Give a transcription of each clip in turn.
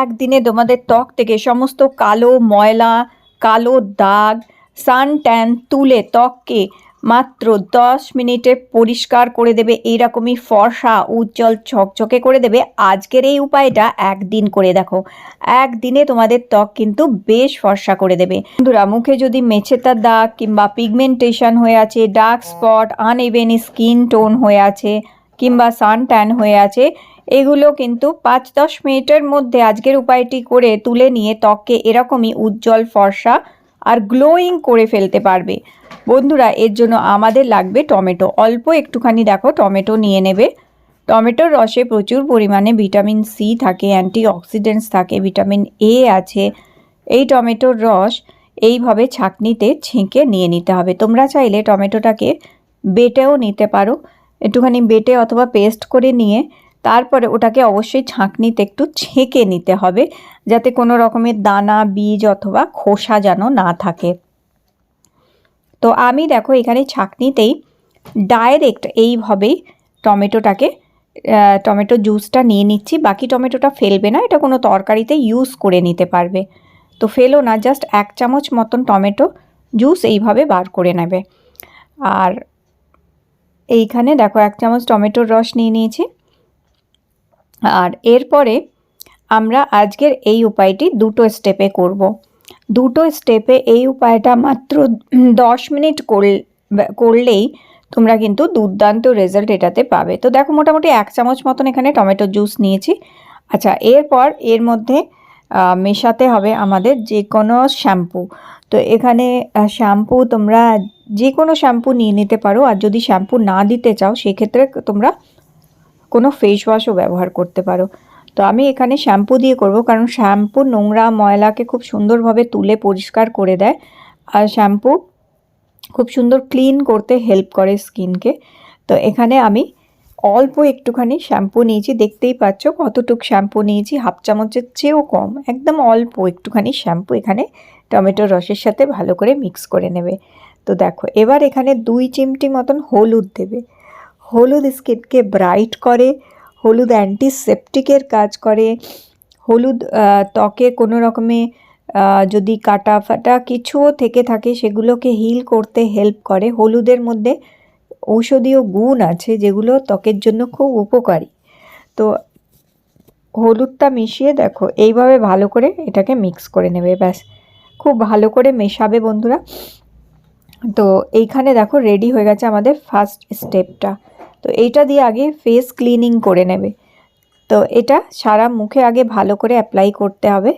একদিনে তোমাদের ত্বক থেকে সমস্ত কালো ময়লা, কালো দাগ, সান ট্যান তুলে ত্বককে মাত্র দশ মিনিটে পরিষ্কার করে দেবে। এইরকমই ফর্সা, উজ্জ্বল, ঝকঝকে করে দেবে। আজকের এই উপায়টা একদিন করে দেখো। একদিনে তোমাদের ত্বক কিন্তু বেশ ফর্সা করে দেবে। বন্ধুরা, মুখে যদি মেছেতার দাগ কিংবা পিগমেন্টেশন হয়ে আছে dark spot uneven skin tone হয়ে আছে কিংবা সান ট্যান হয়ে আছে এগুলো কিন্তু পাঁচ দশ মিনিটের মধ্যে আজকের উপায়টি করে তুলে নিয়ে ত্বককে এরকমই উজ্জ্বল, ফর্সা আর গ্লোয়িং করে ফেলতে পারবে। বন্ধুরা, এর জন্য আমাদের লাগবে টমেটো। অল্প একটুখানি দেখো, টমেটো নিয়ে নেবে। টমেটোর রসে প্রচুর পরিমাণে ভিটামিন সি থাকে অ্যান্টি অক্সিডেন্টস থাকে, ভিটামিন এ আছে। এই টমেটোর রস এইভাবে ছাঁকনিতে ছেঁকে নিয়ে নিতে হবে। তোমরা চাইলে টমেটোটাকে বেটেও নিতে পারো। একটুখানি বেটে অথবা পেস্ট করে নিয়ে তারপরে ওটাকে অবশ্যই ছাঁকনিতে একটু ছেঁকে নিতে হবে, যাতে কোনো রকমের দানা, বীজ অথবা খোসা যেন না থাকে। তো আমি দেখো এখানে ছাঁকনিতেই ডাইরেক্ট এইভাবেই টমেটোটাকে টমেটো জুসটা নিয়ে নিচ্ছি। বাকি টমেটোটা ফেলবে না, এটা কোনো তরকারিতে ইউজ করে নিতে পারবে। তো ফেলো না জাস্ট এক চামচ মতন টমেটো জুস এইভাবে বার করে নেবে। আর এইখানে দেখো এক চামচ টমেটোর রস নিয়ে নিয়েছি। আর এরপরে আমরা আজকের এই উপায়টি দুটো স্টেপে করব। দুটো স্টেপে এই উপায়টা মাত্র দশ মিনিট করল- করলেই তোমরা কিন্তু দুর্দান্ত রেজাল্ট এটাতে পাবে। তো দেখো মোটামুটি এক চামচ মতন এখানে টমেটো জুস নিয়েছি। আচ্ছা এরপর এর মধ্যে মেশাতে হবে আমাদের যে কোনো শ্যাম্পু তো এখানে শ্যাম্পু তোমরা যে কোনো শ্যাম্পু নিয়ে নিতে পারো। আর যদি শ্যাম্পু না দিতে চাও, সেক্ষেত্রে তোমরা কোনো ফেস ওয়াশও ব্যবহার করতে পারো। তো আমি এখানে শ্যাম্পু দিয়ে করব, কারণ শ্যাম্পু নোংরা ময়লাকে খুব সুন্দরভাবে তুলে পরিষ্কার করে দেয়। আর শ্যাম্পু খুব সুন্দর ক্লিন করতে হেল্প করে স্কিনকে তো এখানে আমি অল্প একটুখানি শ্যাম্পু নিয়েছি, দেখতেই পাচ্ছ কতটুক শ্যাম্পু নিয়েছি, হাফ চামচের চেয়েও কম, একদম অল্প একটুখানি শ্যাম্পু এখানে টমেটোর রসের সাথে ভালো করে মিক্স করে নেবে। তো দেখো, এবার এখানে দুই চিমটি মতন হলুদ দেবে। হলুদ স্কিনকে ব্রাইট করে, হলুদ অ্যান্টিসেপটিকের কাজ করে, হলুদ ত্বকে কোনো রকমে যদি কাটা ফাটা কিছুও থেকে থাকে সেগুলোকে হিল করতে হেল্প করে। হলুদের মধ্যে ঔষধীয় গুণ আছে যেগুলো ত্বকের জন্য খুব উপকারী। তো হলুদটা মিশিয়ে দেখো, এইভাবে ভালো করে এটাকে মিক্স করে নেবে, ব্যাস। খুব ভালো করে মেশাবে বন্ধুরা। তো এইখানে দেখো রেডি হয়ে গেছে আমাদের ফার্স্ট স্টেপটা তো এইটা দিয়ে আগে ফেস ক্লিনিং করে নেবে। তো এটা সারা মুখে আগে ভালো করে অ্যাপ্লাই করতে হবে।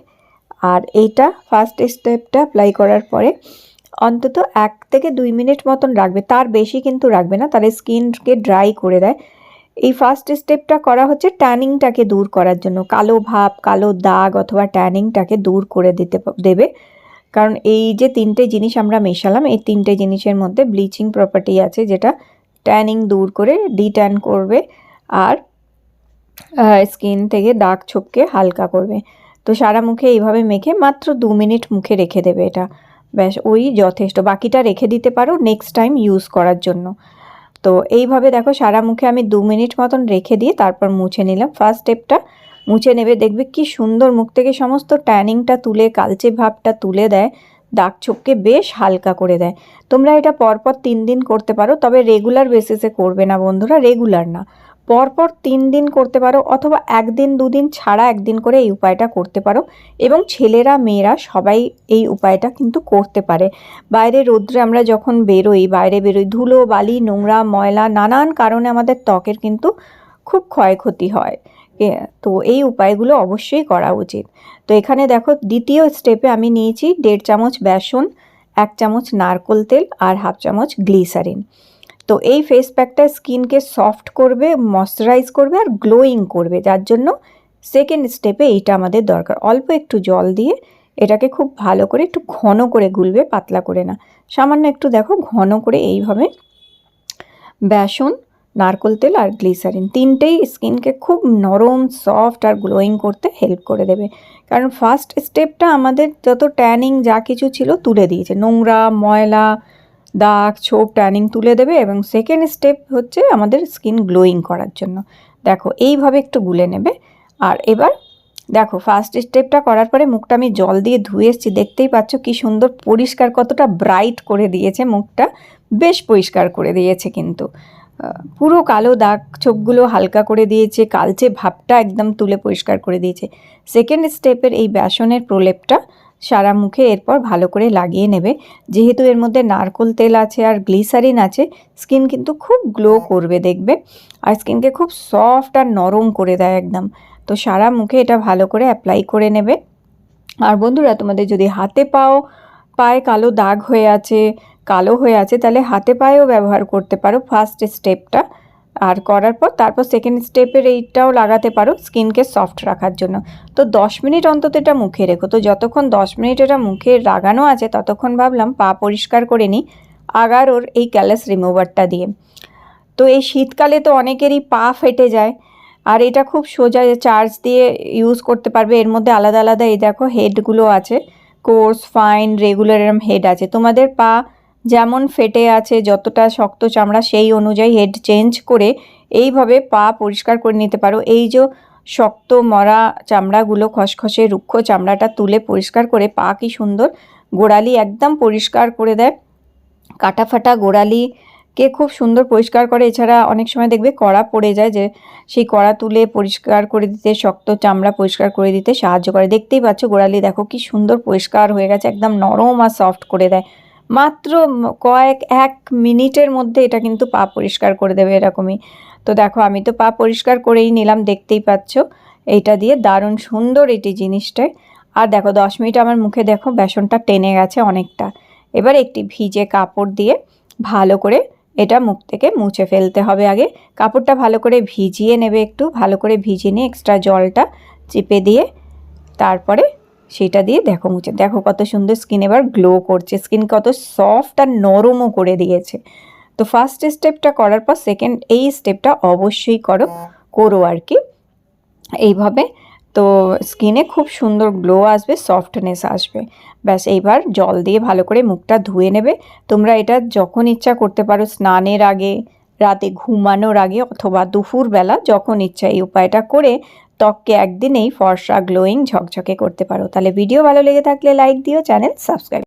আর এইটা ফার্স্ট স্টেপটা অ্যাপ্লাই করার পরে অন্তত এক থেকে দুই মিনিট মতন রাখবে। তার বেশি কিন্তু রাখবে না, তাহলে স্কিনকে ড্রাই করে দেয়। এই ফার্স্ট স্টেপটা করা হচ্ছে ট্যানিংটাকে দূর করার জন্য। কালো ভাব, কালো দাগ অথবা ট্যানিংটাকে দূর করে দিতে দেবে। কারণ এই যে তিনটে জিনিস আমরা মেশালাম, এই তিনটে জিনিসের মধ্যে ব্লিচিং প্রপার্টি আছে যেটা ট্যানিং দূর করে ডিট্যান করবে আর স্কিন থেকে দাগ ছোপকে হালকা করবে। তো সারা মুখে এইভাবে মেখে মাত্র দু মিনিট মুখে রেখে দেবে এটা। ব্যাস, ওই যথেষ্ট। বাকিটা রেখে দিতে পারো নেক্সট টাইম ইউজ করার জন্য। তো এইভাবে দেখো সারা মুখে আমি দু মিনিট মতন রেখে দিয়ে তারপর মুছে নিলাম। ফার্স্ট স্টেপটা মুছে নেবে, দেখবে কি সুন্দর মুখ থেকে সমস্ত ট্যানিংটা তুলে, কালচে ভাবটা তুলে দেয়। দাগ ছোপকে বেশ হালকা করে দেয়। তোমরা এটা পরপর তিন দিন করতে পারো, তবে রেগুলার বেসিসে করবে না বন্ধুরা রেগুলার না। পরপর তিন দিন করতে পারো অথবা একদিন, দুদিন ছাড়া একদিন করে এই উপায়টা করতে পারো এবং ছেলেরা, মেয়েরা সবাই এই উপায়টা কিন্তু করতে পারে। বাইরে রোদ্রে আমরা যখন বেরোই, বাইরে বেরোই, ধুলো, বালি, নোংরা, ময়লা, নানান কারণে আমাদের ত্বকের কিন্তু খুব ক্ষয়ক্ষতি হয়। তো এই উপায়গুলো অবশ্যই করা উচিত। তো এখানে দেখো, দ্বিতীয় স্টেপে আমি নিয়েছি দেড় চামচ বেসন, এক চামচ নারকোল তেল আর হাফ চামচ গ্লিসারিন। তো এই ফেস প্যাকটা স্কিনকে সফট করবে ময়শ্চারাইজ করবে আর গ্লোয়িং করবে, যার জন্য সেকেন্ড স্টেপে এইটা আমাদের দরকার। অল্প একটু জল দিয়ে এটাকে খুব ভালো করে একটু ঘন করে গুলবে, পাতলা করে না। সামান্য একটু দেখো, ঘন করে এইভাবে বেসন নারকোল তেল আর গ্লিসারিন। তিনটেই স্কিনকে খুব নরম, সফট আর গ্লোয়িং করতে হেল্প করে দেবে। কারণ ফার্স্ট স্টেপটা আমাদের যত ট্যানিং যা কিছু ছিল তুলে দিয়েছে। নোংরা, ময়লা, দাগ, ছোপ, ট্যানিং তুলে দেবে এবং সেকেন্ড স্টেপ হচ্ছে আমাদের স্কিন গ্লোয়িং করার জন্য। দেখো, এইভাবে একটু গুলে নেবে। আর এবার দেখো, ফার্স্ট স্টেপটা করার পরে মুখটা আমি জল দিয়ে ধুয়ে এসেছি। দেখতেই পাচ্ছ কি সুন্দর, পরিষ্কার, কতটা ব্রাইট করে দিয়েছে মুখটা। বেশ পরিষ্কার করে দিয়েছে কিন্তু। পুরো কালো দাগ ছোপগুলো হালকা করে দিয়েছে, কালচে ভাবটা একদম তুলে পরিষ্কার করে দিয়েছে। সেকেন্ড স্টেপের এই বেসনের প্রলেপটা সারা মুখে এরপর ভালো করে লাগিয়ে নেবে। যেহেতু এর মধ্যে নারকোল তেল আছে আর গ্লিসারিন আছে, স্কিন কিন্তু খুব গ্লো করবে দেখবে। আর স্কিনকে খুব সফট আর নরম করে দেয় একদম। তো সারা মুখে এটা ভালো করে অ্যাপ্লাই করে নেবে। আর বন্ধুরা, তোমাদের যদি হাতে পাও, পায়ে কালো দাগ হয়ে আছে কালো হয়ে আছে, তাহলে হাতে পায়েও ব্যবহার করতে পারো। ফার্স্ট স্টেপটা আর করার পর তারপর সেকেন্ড স্টেপের এইটাও লাগাতে পারো স্কিনকে সফট রাখার জন্য। তো দশ মিনিট অন্তত এটা মুখে রেখো। তো যতক্ষণ দশ মিনিট এটা মুখে লাগানো আছে, ততক্ষণ ভাবলাম পা পরিষ্কার করে নিই আগারোর এই ক্যালাস রিমুভারটা দিয়ে। তো এই শীতকালে তো অনেকেরই পা ফেটে যায় আর এটা খুব সোজা চার্জ দিয়ে ইউজ করতে পারবে। এর মধ্যে আলাদা আলাদা এই দেখো হেডগুলো আছে। কোর্স ফাইন রেগুলার এরম হেড আছে। তোমাদের পা যেমন ফেটে আছে, যতটা শক্ত চামড়া, সেই অনুযায়ী হেড চেঞ্জ করে এইভাবে পা পরিষ্কার করে নিতে পারো। এই যে শক্ত মরা চামড়াগুলো, খসখসে রুক্ষ চামড়াটা তুলে পরিষ্কার করে, পা কি সুন্দর গোড়ালি একদম পরিষ্কার করে দেয়। কাটা ফাটা গোড়ালিকে খুব সুন্দর পরিষ্কার করে। এছাড়া অনেক সময় দেখবে কড়া পড়ে যায় যে সেই কড়া তুলে পরিষ্কার করে দিতে, শক্ত চামড়া পরিষ্কার করে দিতে সাহায্য করে। দেখতেই পাচ্ছ গোড়ালি দেখো কি সুন্দর পরিষ্কার হয়ে গেছে, একদম নরম আর সফট করে দেয়। মাত্র কয়েক, এক মিনিটের মধ্যে এটা কিন্তু পা পরিষ্কার করে দেবে এরকমই। তো দেখো, আমি তো পা পরিষ্কার করেই নিলাম, দেখতেই পাচ্ছ। এইটা দিয়ে দারুণ সুন্দর এটি জিনিসটায় আর দেখো, দশ মিনিট আমার মুখে দেখো, বেসনটা টেনে গেছে অনেকটা। এবার একটি ভিজে কাপড় দিয়ে ভালো করে এটা মুখ থেকে মুছে ফেলতে হবে আগে। কাপড়টা ভালো করে ভিজিয়ে নেবে একটু, ভালো করে ভিজিয়ে নিয়ে এক্সট্রা জলটা চিপে দিয়ে তারপরে সেটা দিয়ে দেখো মুছে, দেখো কত সুন্দর স্কিন এবার গ্লো করছে। স্কিন কত সফট আর নরমও করে দিয়েছে। তো ফার্স্ট স্টেপটা করার পর সেকেন্ড এই স্টেপটা অবশ্যই করো করো আর কি। এইভাবে তো স্কিনে খুব সুন্দর গ্লো আসবে সফটনেস আসবে। ব্যাস, এইবার জল দিয়ে ভালো করে মুখটা ধুয়ে নেবে। তোমরা এটা যখন ইচ্ছা করতে পারো স্নানের আগে, রাতে ঘুমানোর আগে অথবা দুপুরবেলা যখন ইচ্ছা এই উপায়টা করে ত্বককে একদিনেই ফর্সা, গ্লোয়িং, ঝকঝকে করতে পারো। তাহলে ভিডিও ভালো লেগে থাকলে লাইক দিও, চ্যানেল সাবস্ক্রাইব